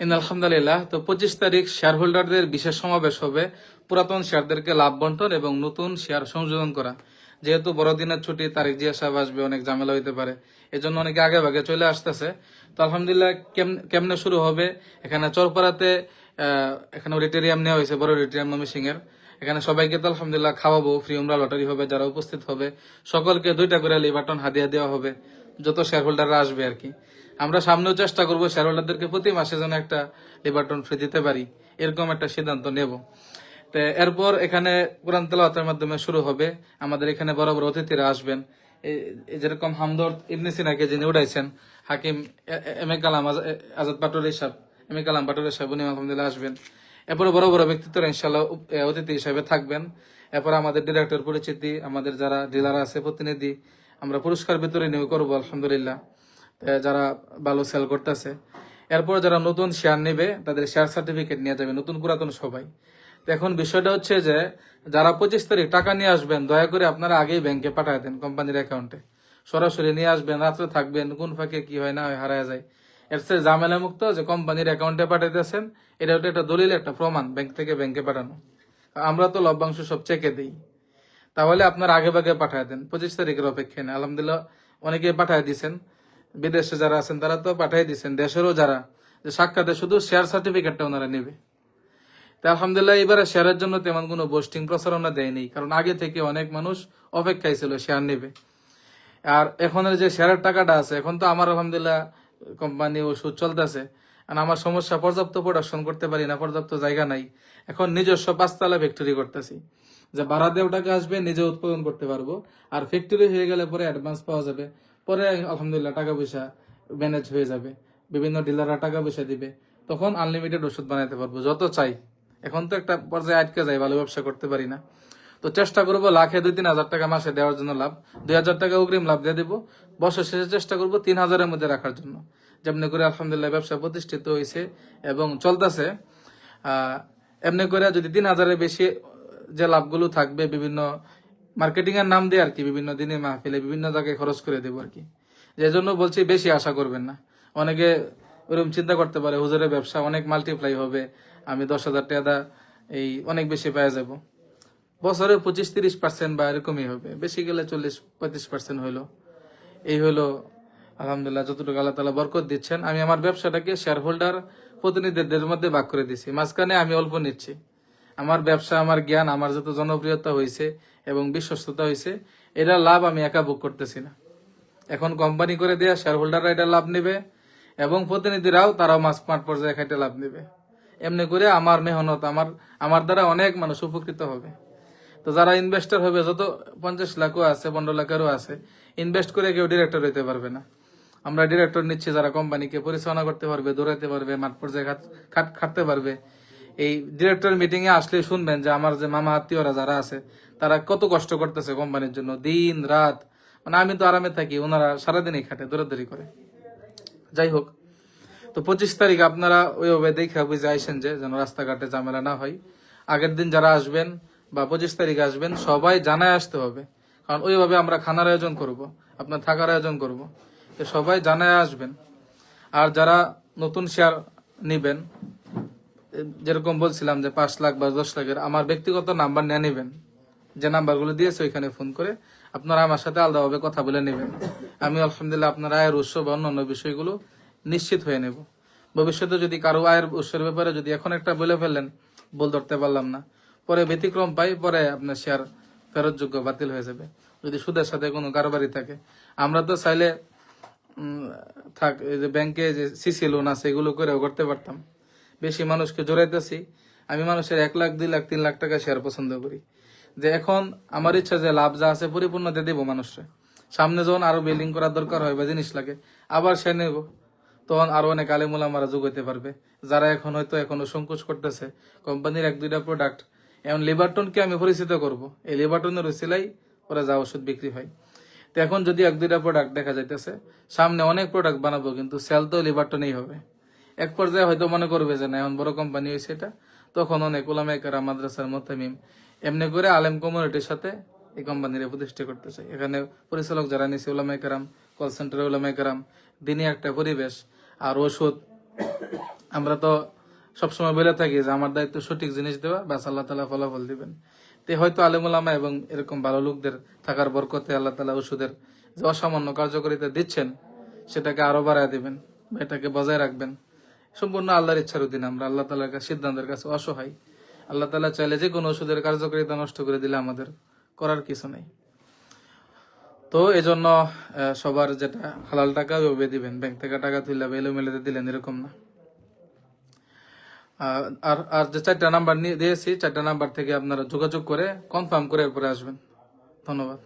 আলহামদুলিল্লাহ, তো পঁচিশ তারিখ শেয়ার হোল্ডারদের বিশেষ সমাবেশ হবে। পুরাতন শেয়ারদেরকে লাভ বন্টন এবং নতুন শেয়ার সংযোজন করা। যেহেতু বড়দিনের ছুটি, তারিখ জিয়া সাহেব আসবে, অনেক ঝামেলা হইতে পারে। এজন্য অনেকে আগে ভাগে চলে আসতেছে। তো আলহামদুলিল্লাহ, কেম- কেমনে শুরু হবে? এখানে চরপাড়াতে এখানে অডিটোরিয়াম নেওয়া হয়েছে, বড় অডিটোরিয়াম ময়মনসিং এর এখানে সবাইকে তো আলহামদুলিল্লাহ খাওয়াবো, ফ্রি উমরা, লটারি হবে, যারা উপস্থিত হবে, সকলকে দুইটা করে লিবাটন হাদিয়া দেওয়া হবে। যত শেয়ার হোল্ডাররা আসবে আর কি। আমরা সামনেও চেষ্টা করব শেয়ার হোল্ডারদেরকে প্রতি মাসে যেন একটা লিবাটন ফ্রি দিতে পারি। এরকম একটা সিদ্ধান্ত নেব। তো এরপর এখানে কোরআন তেলাওয়াতের মাধ্যমে শুরু হবে। আমাদের এখানে বড় বড় অতিথিরা আসবেন। যেরকম হামদর্দ ইবনে সিনাকে যিনি উঠাইছেন হাকিম এম এ কালাম আজ- আজাদ পাটোয়ারি সাহেব এম এ কালাম পাটোয়ারি সাহেব উনি আলহামদুলিল্লাহ আসবেন। এরপরে বড় বড় ব্যক্তিত্বরা ইনশাল্লাহ অতিথি হিসাবে থাকবেন। এরপর আমাদের ডিরেক্টর পরিচিতি, আমাদের যারা ডিলার আছে, প্রতিনিধি আমরা পুরস্কার বিতরণী করব, আলহামদুলিল্লাহ। যারা ভালো সেল করতেছে, এরপর যারা নতুন শেয়ার নেবে, তাদের শেয়ার সার্টিফিকেট নিয়ে যাবে নতুন পুরাতন সবাই। এখন বিষয়টা হচ্ছে যে, যারা পঁচিশ তারিখ টাকা নিয়ে আসবেন, দয়া করে আপনারা আগেই ব্যাংকে পাঠায় দেন কোম্পানির অ্যাকাউন্টে সরাসরি নিয়ে আসবেন, রাত্রে থাকবেন, কোন ফাঁকে কি হয় না হয় হারায় যায়। এর চেয়ে ঝামেলা মুক্ত যে কোম্পানির অ্যাকাউন্টে পাঠাইতেছেন, এটা একটা দলিল, একটা প্রমাণ ব্যাংক থেকে ব্যাংকে পাঠানো। আমরা তো লভ্যাংশ সব চেকে দিই। তাহলে আপনার আগে ভাগে পাঠায় দেন। পঁচিশ তারিখের অপেক্ষায় আলহামদুলিল্লাহ, অনেকে পাঠায় দিছেন। বিদেশে যারা আছেন, তারা তো পাঠিয়ে দিচ্ছেন দেশেরও যারা, যে সাক্ষাতে শুধু শেয়ার সার্টিফিকেটটা ওনারা নেবে। তা আলহামদুলিল্লাহ, এবারে শেয়ারের জন্য তেমন কোনো বোস্টিং প্রচারণা দেয়নি। কারণ আগে থেকে অনেক মানুষ অপেক্ষায় ছিল শেয়ার নেবে। আর এখনের যে শেয়ারের টাকাটা আছে, এখন তো আমার আলহামদুলিল্লাহ কোম্পানি ওষুধ চলতেছে। আর আমার সমস্যা, পর্যাপ্ত প্রোডাকশন করতে পারি না, পর্যাপ্ত জায়গা নাই। এখন নিজস্ব পাঁচতলা ফ্যাক্টরি করতেছি। যে ভাড়া দেওয়া টাকা আসবে, নিজে উৎপাদন করতে পারব। আর ফ্যাক্টরি হয়ে গেলে পরে অ্যাডভান্স পাওয়া যাবে। পরে আলহামদুলিল্লাহ টাকা পয়সা ম্যানেজ হয়ে যাবে। বিভিন্ন ডিলাররা টাকা পয়সা দিবে। তখন আনলিমিটেড ওষুধ বানাইতে পারব, যত চাই। এখন তো একটা পর্যায়ে আটকে যায়, ভালো ব্যবসা করতে পারি না। তো চেষ্টা করব লাখে দুই তিন হাজার টাকা মাসে দেওয়ার জন্য লাভ। দুই হাজার টাকা অগ্রিম লাভ দিয়ে দেবো। বছর শেষে চেষ্টা করব তিন হাজারের মধ্যে রাখার জন্য। যেমনি করে আলহামদুলিল্লাহ ব্যবসা প্রতিষ্ঠিত হয়েছে এবং চলতেছে। এমনি করে যদি তিন হাজারের বেশি যে লাভগুলো থাকবে বিভিন্ন মার্কেটিং এর নাম দিয়ে আর কি, বিভিন্ন দিনে মাহফিলে বিভিন্ন জায়গায় খরচ করে দেবো আর কি। যে জন্য বলছি বেশি আশা করবেন না। অনেকে ওরকম চিন্তা করতে পারে, হুজুরের ব্যবসা অনেক মাল্টিপ্লাই হবে, আমি দশ হাজার টাকা এই অনেক বেশি পেয়ে যাব। বছরে পঁচিশ তিরিশ পার্সেন্ট বা এরকমই হবে, বেশি গেলে চল্লিশ পঁয়ত্রিশ পার্সেন্ট হইল। এই হলো আলহামদুলিল্লাহ, যতটুকু আল্লাহ তালা বরকত দিচ্ছেন, আমি আমার ব্যবসাটাকে শেয়ার হোল্ডার প্রতিনিধিদের মধ্যে ভাগ করে দিছি, মাঝখানে আমি অল্প নিচ্ছি। আমার ব্যবসা, আমার জ্ঞান, আমার যত জনপ্রিয়তা হয়েছে এবং বিশ্বস্ততা হয়েছে এটা লাভ আমি একা ভোগ করতেছি না। এখন কোম্পানি করে দেয়া শেয়ার হোল্ডাররা এটা লাভ নেবে এবং প্রতিনিধিরাও তারাও মাছ মাঠ পর্যায়ে খাইতে লাভ নেবে। এমনি করে আমার মেহনত, আমার আমার দ্বারা অনেক মানুষ উপকৃত হবে। তো যারা ইনভেস্টর হবে, যত পঞ্চাশ লাখও আছে, পনেরো লাখেরও আছে ইনভেস্ট করে কেউ ডিরেক্টর হইতে পারবে না। আমরা ডিরেক্টর নিচ্ছি, যারা কোম্পানিকে পরিচালনা করতে পারবে দৌড়াতে পারবে, মাঠ পর্যায়ে খাট- খাট- খাটতে পারবে। এই ডিরেক্টর মিটিং এ আসলে শুনবেন যে আমার যে মামা আত্মীয়রা যারা আছে, তারা কত কষ্ট করতেছে কোম্পানির জন্য, দিন, রাত। মানে আমি তো আরামে থাকি, ওনারা সারাদিনই খাটে, দৌড়াদৌড়ি করে। যাই হোক, তো পঁচিশ তারিখ আপনারা ওইভাবে দেখে বুঝে আইসেন যে যেন রাস্তাঘাটে ঝামেলা না হয়। আগের দিন যারা আসবেন বা পঁচিশ তারিখ আসবেন, সবাই জানায় আসতে হবে। কারণ ওইভাবে আমরা খানার আয়োজন করব, আপনার থাকার আয়োজন করব। তো সবাই জানায় আসবেন। আর যারা নতুন শেয়ার নিবেন যেরকম বলছিলাম যে পাঁচ লাখ বা দশ লাখের আমার ব্যক্তিগত নাম্বার নিয়ে নেবেন। যে নাম্বারগুলো দিয়েছে ওইখানে ফোন করে আপনারা আমার সাথে আলাদাভাবে কথা বলে নেবেন। আমি আলহামদুলিল্লাহ আপনার আয়ের উৎস বা অন্যান্য বিষয়গুলো নিশ্চিত হয়ে নেব। ভবিষ্যতে যদি কারও আয়ের উৎসের ব্যাপারে যদি এখন একটা বলে ফেললেন বল ধরতে পারলাম না। পরে ব্যতিক্রম পাই, পরে আপনার শেয়ার ফেরতযোগ্য বাতিল হয়ে যাবে। যদি সুদের সাথে কোনো কারবারি থাকে। আমরা তো চাইলে থাক যে ব্যাংকে যে সিসি লোন আছে, এগুলো করেও করতে পারতাম। বেশি মানুষকে জোরাইতেছি। আমি মানুষের এক লাখ, দুই লাখ, তিন লাখ টাকা শেয়ার পছন্দ করি। যে এখন আমার ইচ্ছা যে লাভ যা আছে পরিপূর্ণ দিয়ে দেবো মানুষকে সামনে যখন আরও বিল্ডিং করার দরকার হয় বা জিনিস লাগে, আবার সে নেব। তখন আরও অনেক আলেমুলামারা যোগ হইতে পারবে। যারা এখন হয়তো এখনও সংকোচ করতেছে, কোম্পানির এক, দুইটা প্রোডাক্ট এখন লিবারটনকে আমি পরিচিত করব। এই লিবারটনের উচিলাই ওরা যা ওষুধ বিক্রি হয়। তো এখন যদি এক, দুইটা প্রোডাক্ট দেখা যাইতেছে, সামনে অনেক প্রোডাক্ট বানাবো, কিন্তু সেল তো লিবারটনেই হবে। এক পর্যায়ে হয়তো মনে করবে যে না, এখন বড় কোম্পানি হয়েছে এটা। তখন অনেক ওলামাইকারা মাদ্রাসার মোতামিম এমনি করে আলেম কমিউনিটির সাথে এই কোম্পানির প্রতিষ্ঠা করতে চাই এখানে পরিচালক যারা নিছে ওলামাইকারাম কল সেন্টারে ওলামাইকারাম দিনই একটা পরিবেশ আর ওষুধ। আমরা তো সবসময় বলে থাকি যে আমার দায়িত্ব সঠিক জিনিস দেওয়া, ব্যাস আল্লাহ তালা ফলাফল দিবেন। তে হয়তো আলেমুলামা এবং এরকম ভালো লোকদের থাকার বরকতে আল্লাহ তালা ওষুধের যে অসামান্য কার্যকারিতা দিচ্ছেন, সেটাকে আরও বাড়ায় দিবেন এটাকে বজায় রাখবেন। সম্পূর্ণ আল্লাহর ইচ্ছার অধীন আমরা আল্লাহ তালার কাছে সিদ্ধান্তের কাছে অসহায়। আল্লাহ তালা চাইলে যে কোনো ওষুধের কার্যকারিতা নষ্ট করে দিলে আমাদের করার কিছু নেই। তো এজন্য সবার যেটা হালাল টাকা, ওইভাবে দিবেন। ব্যাংক থেকে টাকা তুললে বা এলোমেলোতে দিলেন, এরকম না। আর আর যে চারটা নাম্বার নিয়ে দিয়েছি, চারটা নাম্বার থেকে আপনারা যোগাযোগ করে কনফার্ম করে এরপরে আসবেন। ধন্যবাদ।